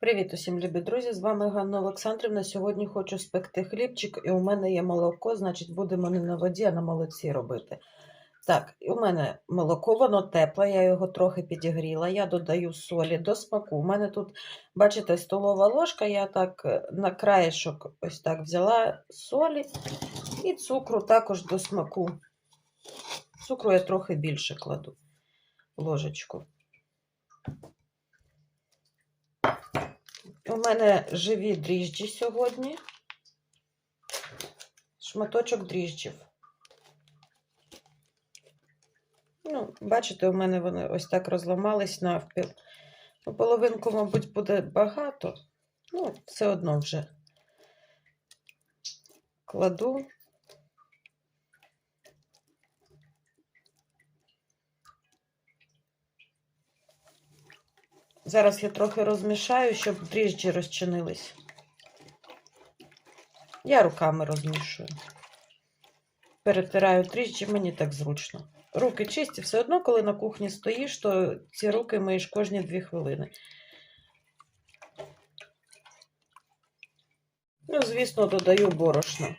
Привіт усім, любі друзі! З вами Ганна Олександрівна. Сьогодні хочу спекти хлібчик, і у мене є молоко, значить, будемо не на воді, а на молоці робити. Так, і у мене молоко, воно тепле, я його трохи підігріла. Я додаю солі до смаку. У мене тут, бачите, столова ложка, я так е, на краєшок ось так взяла солі і цукру також до смаку. Цукру я трохи більше кладу ложечку. У мене живі дріжджі сьогодні. Шматочок дріжджів. Ну, бачите, у мене вони ось так розламались навпіл. Ну, половинку, мабуть, буде багато. Ну, все одно вже кладу. Зараз я трохи розмішаю, щоб дріжджі розчинились. Я руками розмішую. Перетираю дріжджі, мені так зручно. Руки чисті, все одно, коли на кухні стоїш, то ці руки миєш кожні дві хвилини. Ну, звісно, додаю борошно.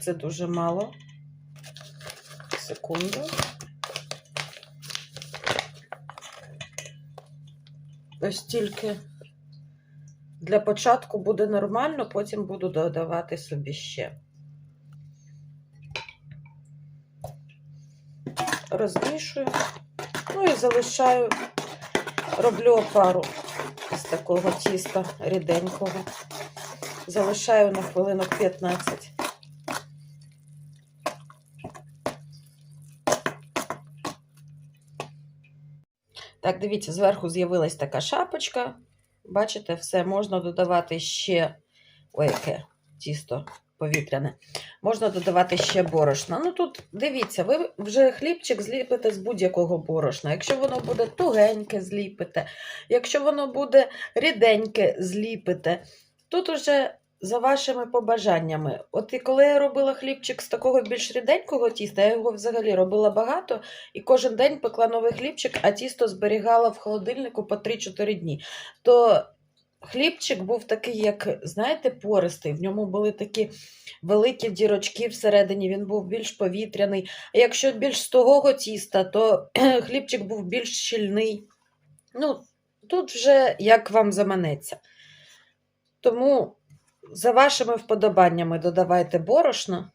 Це дуже мало. Секунду. Ось тільки для початку буде нормально, потім буду додавати собі ще. Розмішую. Ну і залишаю, роблю опару з такого тіста ріденького. Залишаю на хвилинок 15. Так, дивіться, зверху з'явилась така шапочка. Бачите, все, можна додавати ще. Ой, яке тісто повітряне. Можна додавати ще борошна. Ну тут дивіться, ви вже хлібчик зліпите з будь-якого борошна. Якщо воно буде тугеньке, зліпите. Якщо воно буде ріденьке, зліпите. Тут уже за вашими побажаннями. От і коли я робила хлібчик з такого більш ріденького тіста, я його взагалі робила багато, і кожен день пекла новий хлібчик, а тісто зберігала в холодильнику по 3-4 дні. То хлібчик був такий, як, знаєте, пористий. В ньому були такі великі дірочки всередині, він був більш повітряний. А якщо більш з того тіста, то хлібчик був більш щільний. Ну, тут вже як вам заманеться. Тому за вашими вподобаннями додавайте борошно.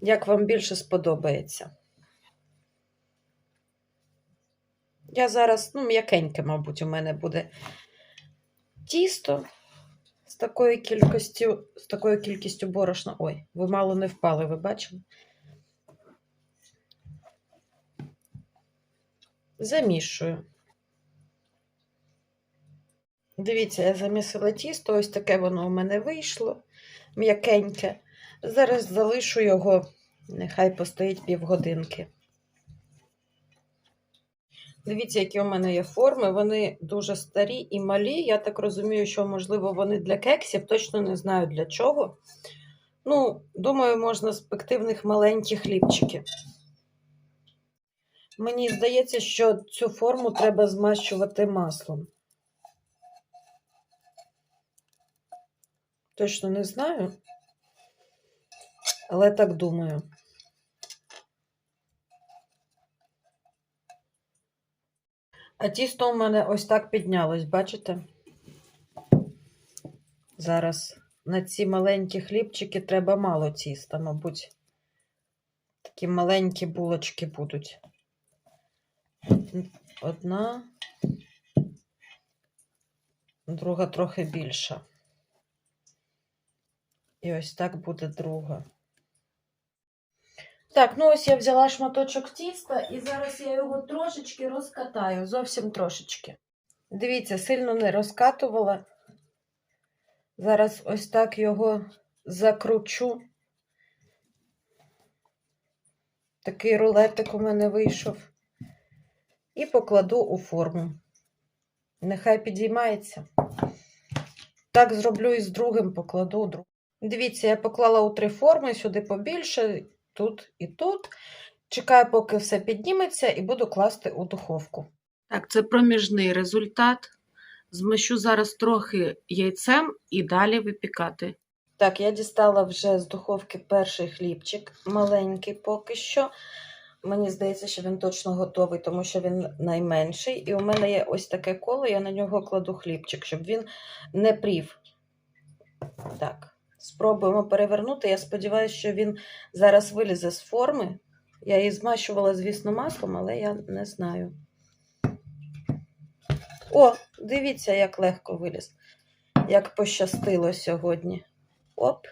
Як вам більше сподобається. Я зараз, ну, м'якеньке, мабуть, у мене буде тісто з такою кількістю, з такою кількістю борошна. Ой, ви мало не впали, ви бачили? Замішую. Дивіться, я замісила тісто, ось таке воно у мене вийшло м'якеньке. Зараз залишу його, нехай постоїть півгодинки. Дивіться, які у мене є форми. Вони дуже старі і малі. Я так розумію, що, можливо, вони для кексів, точно не знаю для чого. Ну, думаю, можна спекти в них маленькі хлібчики. Мені здається, що цю форму треба змащувати маслом. Точно не знаю, але так думаю. А тісто у мене ось так піднялось, бачите? Зараз на ці маленькі хлібчики треба мало тіста, мабуть. Такі маленькі булочки будуть. Одна, друга трохи більша. І ось так буде друга. Так, ну ось я взяла шматочок тіста і зараз я його трошечки розкатаю, зовсім трошечки. Дивіться, сильно не розкатувала. Зараз ось так його закручу. Такий рулетик у мене вийшов. І покладу у форму. Нехай підіймається. Так зроблю і з другим покладу. Дивіться, я поклала у три форми, сюди побільше, тут і тут. Чекаю, поки все підніметься, і буду класти у духовку. Так, це проміжний результат. Змащу зараз трохи яйцем і далі випікати. Так, я дістала вже з духовки перший хлібчик, маленький поки що. Мені здається, що він точно готовий, тому що він найменший. І у мене є ось таке коло, я на нього кладу хлібчик, щоб він не прів. Так, спробуємо перевернути. Я сподіваюся, що він зараз вилізе з форми. Я її змащувала, звісно, маслом, але я не знаю. О, дивіться, як легко виліз. Як пощастило сьогодні. Оп.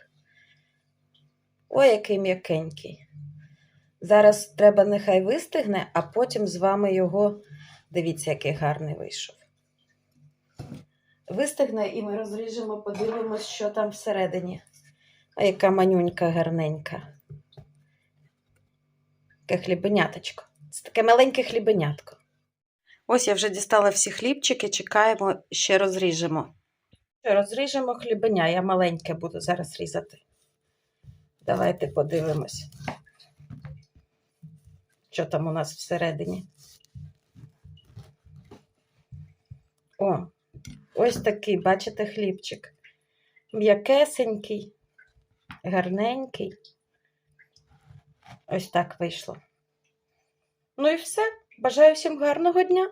Ой, який м'якенький. Зараз треба нехай вистигне, а потім з вами його. Дивіться, який гарний вийшов. Вистигне і ми розріжемо, подивимось, що там всередині. А яка манюнька гарненька. Таке хлібеняточко. Це таке маленьке хлібенятко. Ось я вже дістала всі хлібчики, чекаємо, ще розріжемо. Розріжемо хлібеня, я маленьке буду зараз різати. Давайте подивимось, що там у нас всередині. О, ось такий, бачите, хлібчик. М'якесенький, гарненький. Ось так вийшло. Ну і все. Бажаю всім гарного дня!